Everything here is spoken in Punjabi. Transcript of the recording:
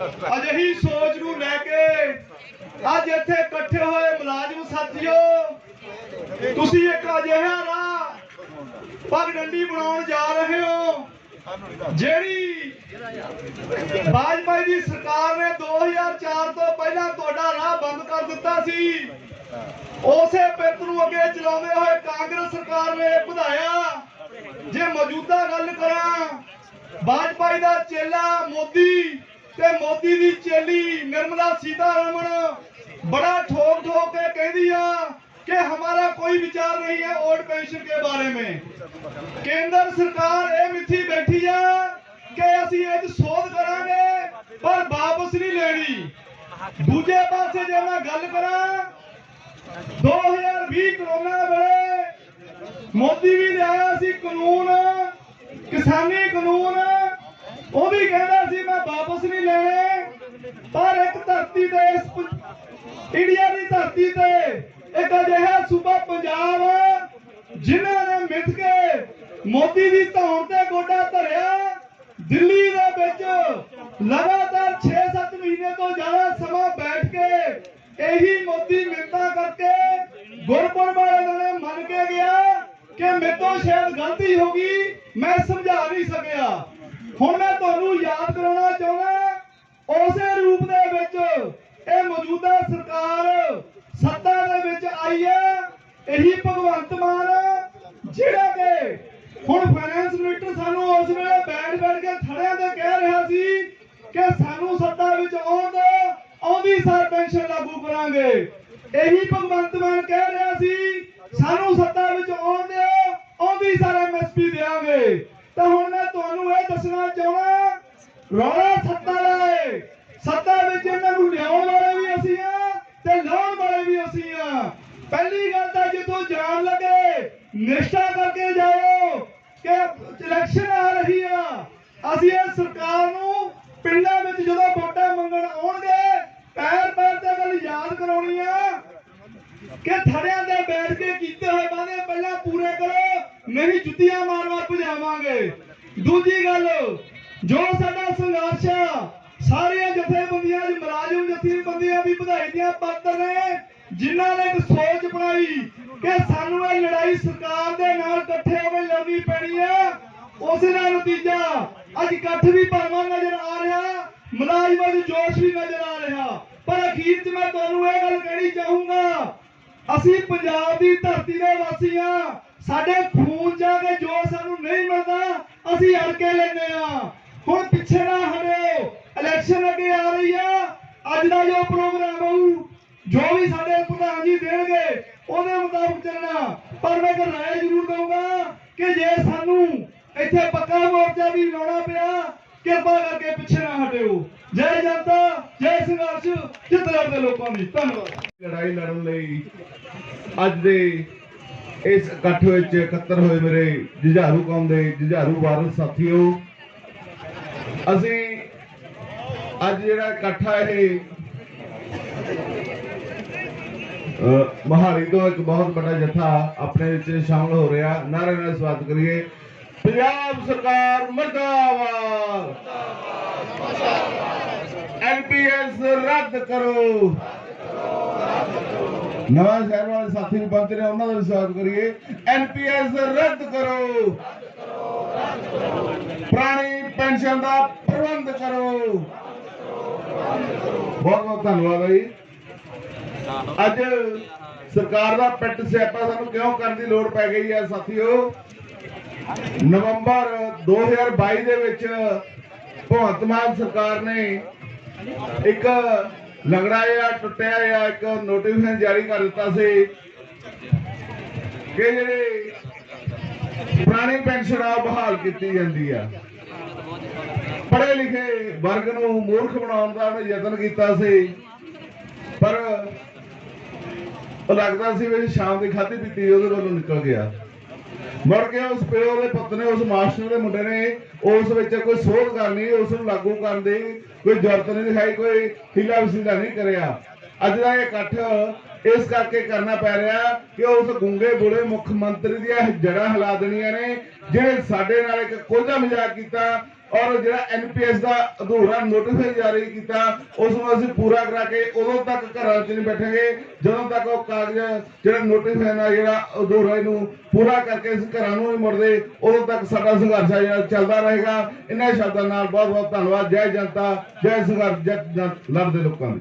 ਅਜਿਹੀ ਸੋਚ ਨੂੰ ਲੈ ਕੇ ਅੱਜ ਇੱਥੇ ਇਕੱਠੇ ਹੋਏ ਮੁਲਾਜ਼ਮ ਸਾਥੀਓ, ਤੁਸੀਂ ਇੱਕ ਅਜਿਹਾ ਰਾਹ ਪਗਡੰਡੀ ਬਣਾਉਣ ਜਾ ਰਹੇ ਹੋ, ਜਿਹੜੀ ਬਾਜਪਾਈ ਦੀ ਸਰਕਾਰ ਨੇ 2004 ਤੋਂ ਪਹਿਲਾਂ ਤੁਹਾਡਾ ਰਾਹ ਬੰਦ ਕਰ ਦਿੱਤਾ ਸੀ। ਉਸੇ ਪਿੱਤ ਨੂੰ ਅੱਗੇ ਚਲਾਉਂਦੇ ਹੋਏ ਕਾਂਗਰਸ ਸਰਕਾਰ ਨੇ ਵਧਾਇਆ। ਜੇ ਮੌਜੂਦਾ ਗੱਲ ਕਰਾਂ ਬਾਜਪਾਈ ਦਾ ਚੇਲਾ ਤੇ ਮੋਦੀ ਦੀ ਚੇਲੀ ਨਿਰਮਲਾ ਸੀਤਾਰਮਣ ਬੜਾ ਠੋਕ ਠੋਕ ਕੇ ਕਹਿੰਦੀ ਆ ਕਿ ਹਮਾਰਾ ਕੋਈ ਵਿਚਾਰ ਨਹੀਂ ਹੈ ओल्ड पेंशन के बारे में ਕੇਂਦਰ ਸਰਕਾਰ ਇਹ ਮਿੱਥੀ ਬੈਠੀ ਆ ਕਿ ਅਸੀਂ ਇਹ 'ਚ ਸੋਧ ਕਰਾਂਗੇ ਪਰ ਵਾਪਸ ਨਹੀਂ ਲੈਣੀ ਦੂਜੇ ਪਾਸੇ ਜੇ ਮੈਂ ਗੱਲ ਕਰਾਂ 2020 ਕਰੋਨਾ ਵੇਲੇ ਮੋਦੀ ਵੀ ਲਿਆਇਆ ਸੀ ਕਾਨੂੰਨ ਕਿਸਾਨੀ ਕਾਨੂੰਨ ਉਹ ਵੀ ਕਹਿੰਦਾ ਸੀ, ਮੈਂ ਵਾਪਸ ਨਹੀਂ ਲੈਣੇ। ਪਰ ਇੱਕ ਧਰਤੀ ਤੇ ਇਸ ਇੰਡੀਆ ਦੀ ਧਰਤੀ ਤੇ ਇੱਕ ਅਜਿਹਾ ਸੂਬਾ ਪੰਜਾਬ ਜਿਨ੍ਹਾਂ ਨੇ ਮਿੱਥ ਕੇ ਮੋਦੀ ਦੀ ਧੌਣ ਤੇ ਗੋਡਾ ਧਰਿਆ, ਦਿੱਲੀ ਦੇ ਵਿੱਚ ਲਗਾਤਾਰ 6-7 ਮਹੀਨੇ ਤੋਂ ਜ਼ਿਆਦਾ ਸਮਾਂ ਬੈਠ ਕੇ ਇਹੀ ਮੋਦੀ ਮਿੰਤਾ ਕਰਕੇ ਗੁਰਪੁਰਬ ਵਾਲੇ ਨੇ ਮੰਨ ਕੇ ਗਿਆ ਕਿ ਮੇਰੇ ਤੋਂ ਸ਼ਾਇਦ ਗਲਤੀ ਹੋ ਗਈ, ਮੈਂ ਸਮਝਾ ਨਹੀਂ ਸਕਿਆ। ਹੁਣ ਮੈਂ ਤੁਹਾਨੂੰ ਯਾਦ ਕਰਾਉਣਾ ਚਾਹੁੰਦਾ ਉਸੇ ਰੂਪ ਦੇ ਵਿੱਚ ਇਹ ਮੌਜੂਦਾ ਸਰਕਾਰ ਸੱਤਾ ਦੇ ਵਿੱਚ ਆਈ ਹੈ। ਇਹੀ ਭਗਵੰਤ ਮਾਨ, ਜਿਹੜਾ ਕਿ ਹੁਣ ਫਾਈਨੈਂਸ ਮਿਨਿਸਟਰ ਸਾਨੂੰ ਉਸ ਵੇਲੇ ਬੈਠ ਬੈਠ ਕੇ ਥੜਿਆਂ ਤੇ ਕਹਿ ਰਿਹਾ ਸੀ ਕਿ ਸਾਨੂੰ ਸੱਤਾ ਵਿੱਚ ਆਉਣ ਦਾ ਆਉਂਦੀ ਸਾਰ ਪੈਨਸ਼ਨ ਲਾਗੂ ਕਰਾਂਗੇ। ਇਹੀ ਭਗਵੰਤ ਮਾਨ ਕਹਿ ਰਿਹਾ ਸੀ, ਸਾਨੂੰ ਸੱਤਾ ਵਿੱਚ ਆਉਣ ਦਿਓ, ਆਉਂਦੀ ਸਾਰ ਐਮਐਸਪੀ ਦੇਵਾਂਗੇ ਤਾਂ ਹੁਣ ਮੈਂ ਤੁਹਾਨੂੰ ਇਹ ਦੱਸਣਾ ਚਾਹੁੰਦਾ, ਰੌਲਾ ਸੱਤਾ ਦਾ ਹੈ ਸੱਤਾ ਵਿੱਚ ਇਹਨਾਂ ਨੂੰ ਲਿਆਉਣ ਵਾਲੇ ਵੀ ਅਸੀਂ ਆ ਤੇ ਲਾਉਣ ਵਾਲੇ ਵੀ ਅਸੀਂ ਆ। ਪਹਿਲੀ ਗੱਲ ਤਾਂ ਜਦੋਂ ਜਾਣ ਲੱਗੇ, ਨਿਸ਼ਠਾ ਕਰਕੇ ਜਾਓ ਕਿ ਇਲੈਕਸ਼ਨ ਆ ਰਹੀ ਆ। ਅਸੀਂ ਇਹ ਸਰਕਾਰ ਨੂੰ ਪਿੰਡਾਂ ਵਿੱਚ ਜਦੋਂ ਵੋਟਾਂ ਮੰਗਣ ਆਉਣਗੇ, ਪੈਰ ਪੈਰ ਤੇ ਗੱਲ ਯਾਦ ਕਰਾਉਣੀ ਆ ਕਿ ਥੜਿਆਂ ਤੇ ਬੈਠ ਕੇ ਕੀਤੇ ਹੋਏ ਵਾਅਦੇ ਪਹਿਲਾਂ ਪੂਰੇ ਕਰੋ ਨਹੀਂ ਜੁੱਤੀਆਂ ਮਾਰ ਮਾਰ ਭਜਾਵਾਂਗੇ ਦੂਜੀ ਗੱਲ, ਜੋ ਸਾਡਾ ਸੰਘਰਸ਼ ਆ, ਸਾਰੀਆਂ ਜਥੇਬੰਦੀਆਂ ਦੀ ਮੁਲਾਜ਼ਮ ਜਥੇਬੰਦੀਆਂ ਵੀ ਵਧਾਈ ਦੀਆਂ ਪਾਤਰ ਨੇ, ਜਿਨ੍ਹਾਂ ਨੇ ਇੱਕ ਸੋਚ ਬਣਾਈ ਕਿ ਸਾਨੂੰ ਇਹ ਲੜਾਈ ਸਰਕਾਰ ਦੇ ਨਾਲ ਇਕੱਠੇ ਹੋ ਕੇ ਲੜਨੀ ਪੈਣੀ ਆ। ਉਸੇ ਦਾ ਨਤੀਜਾ ਅੱਜ ਇਕੱਠ ਵੀ ਭਰਵਾਂ ਨਜ਼ਰ ਆ ਰਿਹਾ, ਮੁਲਾਜ਼ਮਾਂ ਦੇ ਜੋਸ਼ ਵੀ ਨਜ਼ਰ ਆ ਰਿਹਾ। ਪਰ ਅਖੀਰ 'ਚ ਮੈਂ ਤੁਹਾਨੂੰ ਇਹ ਗੱਲ ਕਹਿਣੀ ਚਾਹੂੰਗਾ, ਅਸੀਂ ਪੰਜਾਬ ਦੀ ਧਰਤੀ ਦੇ ਵਾਸੀ ਆ ਸਾਡੇ ਖੂਨ ਜਾ ਕੇ ਜੋ ਸਾਨੂੰ ਨਹੀਂ ਮਿਲਦਾ, ਅਸੀਂ ਅੜ ਕੇ ਲੈਨੇ ਆ। ਹੁਣ ਪਿੱਛੇ ਨਾ ਹਟਿਓ। ਇਲੈਕਸ਼ਨ ਅੱਗੇ ਆ ਰਹੀ ਆ। ਅੱਜ ਦਾ ਜੋ ਪ੍ਰੋਗਰਾਮ ਹੋਊ ਜੋ ਵੀ ਸਾਡੇ ਪ੍ਰਧਾਨ ਜੀ ਦੇਣਗੇ, ਉਹਦੇ ਮੁਤਾਬਕ ਚੱਲਣਾ। ਪਰ ਮੈਂ ਇੱਕ ਰਾਏ ਜ਼ਰੂਰ ਦਊਂਗਾ ਕਿ ਜੇ ਸਾਨੂੰ ਇੱਥੇ ਪੱਕਾ ਮੋਰਚਾ ਵੀ ਲਾਉਣਾ ਪਿਆ ਕਿਰਪਾ ਕਰਕੇ ਪਿੱਛੇ ਨਾ ਹਟਿਓ। ਜੈ ਜਨਤਾ, ਜੈ ਸੰਘਰਸ਼, ਜਿੱਤ ਲੜਦੇ ਲੋਕਾਂ ਦੀ। ਧੰਨਵਾਦ। ਲੜਾਈ ਲੜਨ ਲਈ ਅੱਜ ਦੇ ਇਸ ਇਕੱਠ ਵਿੱਚ ਇਕੱਤਰ ਹੋਏ ਮੇਰੇ ਜੁਝਾਰੂ ਕੌਮ ਦੇ ਜੁਝਾਰੂ ਵਾਰਸ ਸਾਥੀਓ ਅਸੀਂ ਅੱਜ ਜਿਹੜਾ ਇਕੱਠ ਇਹ ਅ, ਮਹਾਲੀ ਤੋਂ ਇੱਕ ਬਹੁਤ ਵੱਡਾ ਜਥਾ ਆਪਣੇ ਵਿੱਚ ਸ਼ਾਮਲ ਹੋ ਰਿਹਾ ਨਾਰੇ ਨਾਲ ਸਵਾਗਤ ਕਰੀਏ। ਪੰਜਾਬ ਸਰਕਾਰ ਮਰਦਾਬਾਦ। ਐਨਪੀਐਸ ਰੱਦ ਕਰੋ। ਨਵਾਂ ਸ਼ਹਿਰ ਵਾਲੇ ਸਾਥੀ ਵੀ ਪਹੁੰਚ ਰਹੇ ਉਹਨਾਂ ਦਾ ਵੀ ਕਰੀਏ। ਐਨਪੀਐਸ ਰੱਦ ਕਰੋ। ਪੁਰਾਣੀ ਪੈਨਸ਼ਨ ਦਾ ਪ੍ਰਬੰਧ ਕਰੋ। ਬਹੁਤ ਬਹੁਤ ਧੰਨਵਾਦ ਜੀ। ਅੱਜ ਸਰਕਾਰ ਦਾ ਪਿੱਟ ਸਿਆਪਾ ਸਾਨੂੰ ਕਿਉਂ ਕਰਨ ਦੀ ਲੋੜ ਪੈ ਗਈ ਹੈ ਸਾਥੀਓ? ਨਵੰਬਰ 2022 ਦੇ ਵਿੱਚ ਭਗਵੰਤ ਮਾਨ ਸਰਕਾਰ ਨੇ ਇੱਕ ਲੰਗੜਾ ਆ, ਟੁੱਟਿਆ ਆ, ਇੱਕ ਨੋਟੀਫਿਕੇਸ਼ਨ ਜਾਰੀ ਕਰ ਦਿੱਤਾ ਸੀ ਕਿ ਜਿਹੜੇ ਪੁਰਾਣੀ ਪੈਨਸ਼ਨ ਆ ਬਹਾਲ ਕੀਤੀ ਜਾਂਦੀ ਆ। ਪੜ੍ਹੇ ਲਿਖੇ ਵਰਗ ਨੂੰ ਮੂਰਖ ਬਣਾਉਣ ਦਾ ਉਹਨੇ ਯਤਨ ਕੀਤਾ ਸੀ, ਪਰ ਉਹ ਲੱਗਦਾ ਸੀ ਵੀ ਸ਼ਾਮ ਦੀ ਖਾਧੀ ਪੀਤੀ, ਉਹਦੇ ਵੱਲੋਂ ਨਿਕਲ ਗਿਆ। ਮੁੜ ਕੇ ਉਸ ਪਿਓ ਦੇ ਪੁੱਤ ਨੇ, ਉਸ ਮਾਸਟਰ ਦੇ ਮੁੰਡੇ ਨੇ, ਉਸ ਵਿੱਚ ਕੋਈ ਸੋਧ ਕਰਨੀ, ਉਸ ਨੂੰ ਲਾਗੂ ਕਰਨ ਦੀ ਕੋਈ ਜ਼ਰੂਰਤ ਨਹੀਂ ਦਿਖਾਈ, ਕੋਈ ਹਿੱਲਾ ਵਸੀਲਾ ਨਹੀਂ ਕਰਿਆ। ਅੱਜ ਦਾ ਇਹ ਇਕੱਠ ਇਸ ਕਰਕੇ ਕਰਨਾ ਪੈ ਰਿਹਾ ਕਿ ਉਸ ਗੁੰਗੇ ਬੁੜੇ ਮੁੱਖ ਮੰਤਰੀ ਦੀਆਂ ਜੜਾਂ ਹਿਲਾ ਦੇਣੀਆਂ ਨੇ, ਜਿਹੜੇ ਸਾਡੇ ਨਾਲ ਇੱਕ ਕੋਝਾ ਮਜ਼ਾਕ ਕੀਤਾ ਔਰ ਜਿਹੜਾ ਐਨਪੀਐਸ ਦਾ ਅਧੂਰਾ ਨੋਟਿਸ ਜਾਰੀ ਕੀਤਾ, ਉਸ ਨੂੰ ਅਸੀਂ ਪੂਰਾ ਕਰਾ ਕੇ ਉਦੋਂ ਤੱਕ ਘਰਾਂ 'ਚ ਨਹੀਂ ਬੈਠਾਂਗੇ। ਜਦੋਂ ਤੱਕ ਉਹ ਕਾਗਜ਼, ਜਿਹੜਾ ਨੋਟਿਸ ਹੈ ਨਾ ਜਿਹੜਾ ਅਧੂਰਾ ਇਹਨੂੰ ਪੂਰਾ ਕਰਕੇ ਅਸੀਂ ਘਰਾਂ ਨੂੰ ਨਹੀਂ ਮੁੜਦੇ, ਉਦੋਂ ਤੱਕ ਸਾਡਾ ਸੰਘਰਸ਼ ਹੈ ਜਿਹੜਾ ਚੱਲਦਾ ਰਹੇਗਾ। ਇਹਨਾਂ ਸ਼ਬਦਾਂ ਨਾਲ ਬਹੁਤ ਬਹੁਤ ਧੰਨਵਾਦ। ਜੈ ਜਨਤਾ, ਜੈ ਸੰਘਰਸ਼, ਜੈ ਜਨ- ਲੜਦੇ ਲੋਕਾਂ ਦੀ।